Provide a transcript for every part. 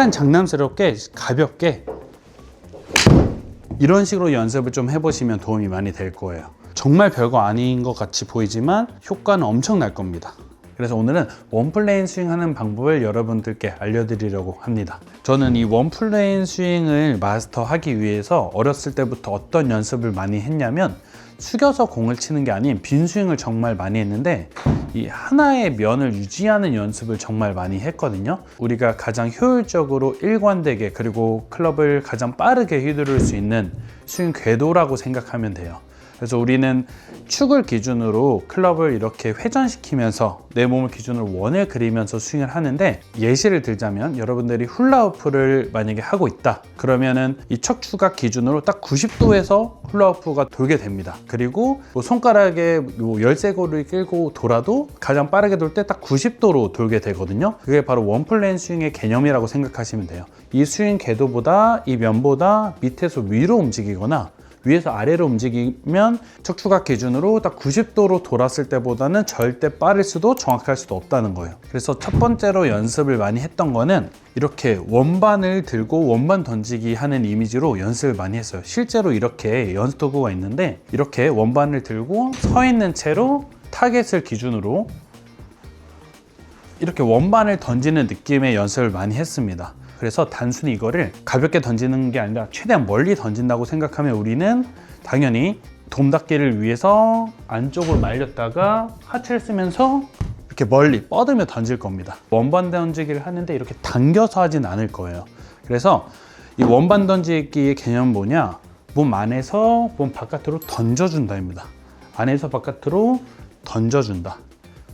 약간 장난스럽게 가볍게 이런 식으로 연습을 좀 해보시면 도움이 많이 될 거예요. 정말 별거 아닌 것 같이 보이지만 효과는 엄청 날 겁니다. 그래서 오늘은 원플레인 스윙하는 방법을 여러분들께 알려드리려고 합니다. 저는 이 원플레인 스윙을 마스터하기 위해서 어렸을 때부터 어떤 연습을 많이 했냐면 숙여서 공을 치는 게 아닌 빈 스윙을 정말 많이 했는데 이 하나의 면을 유지하는 연습을 정말 많이 했거든요. 우리가 가장 효율적으로 일관되게 그리고 클럽을 가장 빠르게 휘두를 수 있는 스윙 궤도라고 생각하면 돼요. 그래서 우리는 축을 기준으로 클럽을 이렇게 회전시키면서 내 몸을 기준으로 원을 그리면서 스윙을 하는데 예시를 들자면 여러분들이 훌라후프를 만약에 하고 있다. 그러면은 이 척추각 기준으로 딱 90도에서 훌라후프가 돌게 됩니다. 그리고 뭐 손가락에 뭐 열쇠고리를 끌고 돌아도 가장 빠르게 돌 때 딱 90도로 돌게 되거든요. 그게 바로 원플레인 스윙의 개념이라고 생각하시면 돼요. 이 스윙 궤도보다 이 면보다 밑에서 위로 움직이거나 위에서 아래로 움직이면 척추각 기준으로 딱 90도로 돌았을 때보다는 절대 빠를 수도 정확할 수도 없다는 거예요. 그래서 첫 번째로 연습을 많이 했던 거는 이렇게 원반을 들고 원반 던지기 하는 이미지로 연습을 많이 했어요. 실제로 이렇게 연습 도구가 있는데 이렇게 원반을 들고 서 있는 채로 타겟을 기준으로 이렇게 원반을 던지는 느낌의 연습을 많이 했습니다. 그래서 단순히 이거를 가볍게 던지는 게 아니라 최대한 멀리 던진다고 생각하면 우리는 당연히 돔닫기를 위해서 안쪽으로 말렸다가 하체를 쓰면서 이렇게 멀리 뻗으며 던질 겁니다. 원반 던지기를 하는데 이렇게 당겨서 하진 않을 거예요. 그래서 이 원반 던지기의 개념은 뭐냐? 몸 안에서 몸 바깥으로 던져준다입니다. 안에서 바깥으로 던져준다.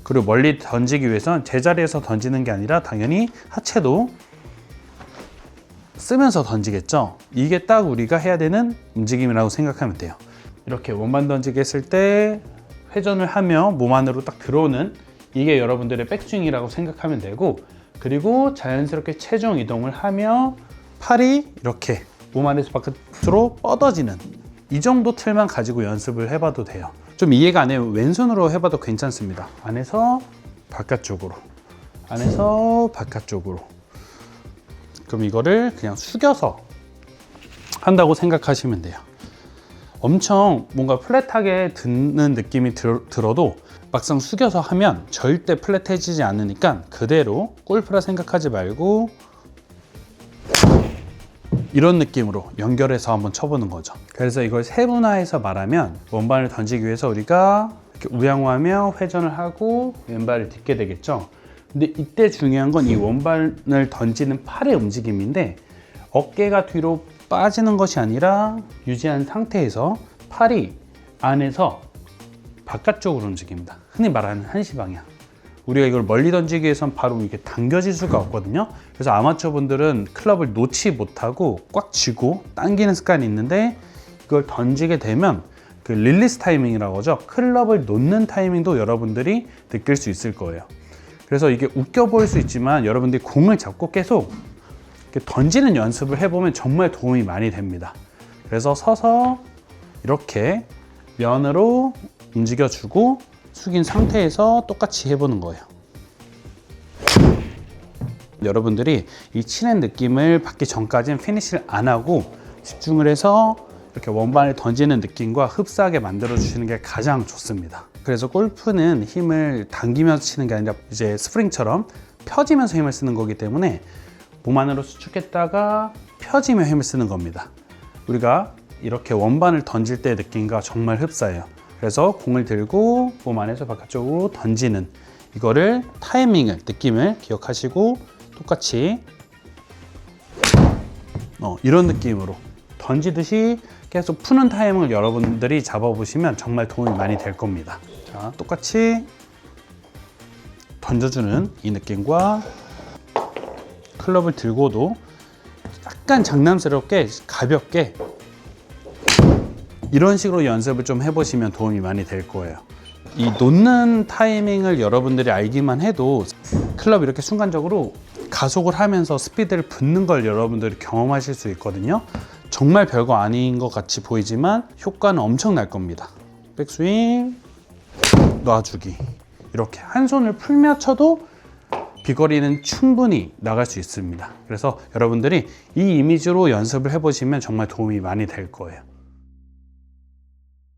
그리고 멀리 던지기 위해서는 제자리에서 던지는 게 아니라 당연히 하체도 쓰면서 던지겠죠. 이게 딱 우리가 해야 되는 움직임이라고 생각하면 돼요. 이렇게 원반 던지기 했을 때 회전을 하며 몸 안으로 딱 들어오는 이게 여러분들의 백스윙이라고 생각하면 되고 그리고 자연스럽게 체중 이동을 하며 팔이 이렇게 몸 안에서 바깥으로 뻗어지는 이 정도 틀만 가지고 연습을 해봐도 돼요. 좀 이해가 안 해요. 왼손으로 해봐도 괜찮습니다. 안에서 바깥쪽으로, 안에서 바깥쪽으로. 그럼 이거를 그냥 숙여서 한다고 생각하시면 돼요. 엄청 뭔가 플랫하게 듣는 느낌이 들, 들어도 막상 숙여서 하면 절대 플랫해지지 않으니까 그대로 골프라 생각하지 말고 이런 느낌으로 연결해서 한번 쳐보는 거죠. 그래서 이걸 세분화해서 말하면 원반을 던지기 위해서 우리가 이렇게 우양호하며 회전을 하고 왼발을 딛게 되겠죠. 근데 이때 중요한 건 이 원반을 던지는 팔의 움직임인데 어깨가 뒤로 빠지는 것이 아니라 유지한 상태에서 팔이 안에서 바깥쪽으로 움직입니다. 흔히 말하는 한시 방향. 우리가 이걸 멀리 던지기 위해선 바로 이렇게 당겨질 수가 없거든요. 그래서 아마추어 분들은 클럽을 놓지 못하고 꽉 쥐고 당기는 습관이 있는데 이걸 던지게 되면 그 릴리스 타이밍이라고 하죠. 클럽을 놓는 타이밍도 여러분들이 느낄 수 있을 거예요. 그래서 이게 웃겨 보일 수 있지만 여러분들이 공을 잡고 계속 던지는 연습을 해보면 정말 도움이 많이 됩니다. 그래서 서서 이렇게 면으로 움직여주고 숙인 상태에서 똑같이 해보는 거예요. 여러분들이 이 치는 느낌을 받기 전까지는 피니시를 안 하고 집중을 해서 이렇게 원반을 던지는 느낌과 흡사하게 만들어 주시는 게 가장 좋습니다. 그래서 골프는 힘을 당기면서 치는 게 아니라 이제 스프링처럼 펴지면서 힘을 쓰는 거기 때문에 몸 안으로 수축했다가 펴지며 힘을 쓰는 겁니다. 우리가 이렇게 원반을 던질 때의 느낌과 정말 흡사해요. 그래서 공을 들고 몸 안에서 바깥쪽으로 던지는 이거를 타이밍을 느낌을 기억하시고 똑같이 어, 이런 느낌으로 던지듯이 계속 푸는 타이밍을 여러분들이 잡아보시면 정말 도움이 많이 될 겁니다. 자, 똑같이 던져주는 이 느낌과 클럽을 들고도 약간 장난스럽게 가볍게 이런 식으로 연습을 좀 해보시면 도움이 많이 될 거예요. 이 놓는 타이밍을 여러분들이 알기만 해도 클럽 이렇게 순간적으로 가속을 하면서 스피드를 붙는 걸 여러분들이 경험하실 수 있거든요. 정말 별거 아닌 것 같이 보이지만 효과는 엄청 날 겁니다. 백스윙, 놔주기. 이렇게 한 손을 풀며 쳐도 비거리는 충분히 나갈 수 있습니다. 그래서 여러분들이 이 이미지로 연습을 해보시면 정말 도움이 많이 될 거예요.